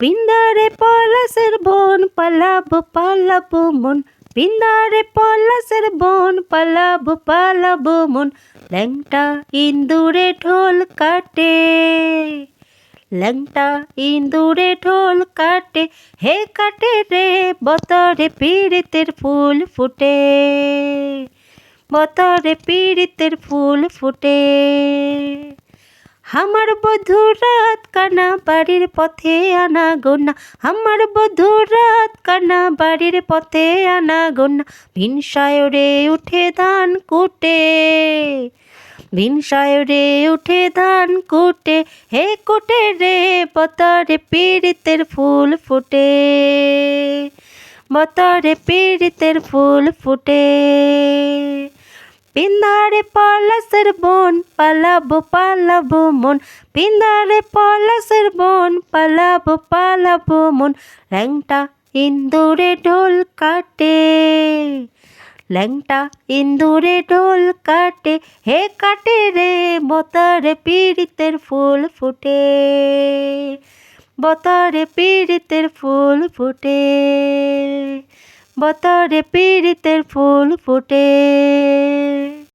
পিন্দারে পলাশের বন পালাব, পালাবো মন। পিন্দারে পলাশের বন পালাবো পালাবো মন। ল্যাংটা ইন্দুরে ঢোল কাটে, ল্যাংটা ইন্দুরে ঢোল কাটে। হে কাটে রে, বতরে পীড়িতের ফুল ফুটে। বতরে পীড়িতের ফুল ফুটে। আমার বধু রাত কানা বাড়ির পথে আনা গোনা। আমার বধু রাত কানা বাড়ির পথে আনা গোনা। ভিনসায়রে উঠে ধান কুটে। ভিনসায়রে উঠে ধান কুটে। হে কুটে রে বতরে পীড়িতের ফুল ফুটে। বতরে পীড়িতের ফুল ফুটে। পিন্দারে পলাশের বন পালাবো পালাবো মন পিন্দারে পলাশের বন পালাবো পালাবো মন ল্যাংটা ইন্দুরে ঢোল কাটে ল্যাংটা ইন্দুরে ঢোল কাটে হে কাটে রে বতারে পীড়িতের ফুল ফুটে বতারে পীড়িতের ফুল ফুটে বতরে পীড়িতের ফুল ফুটে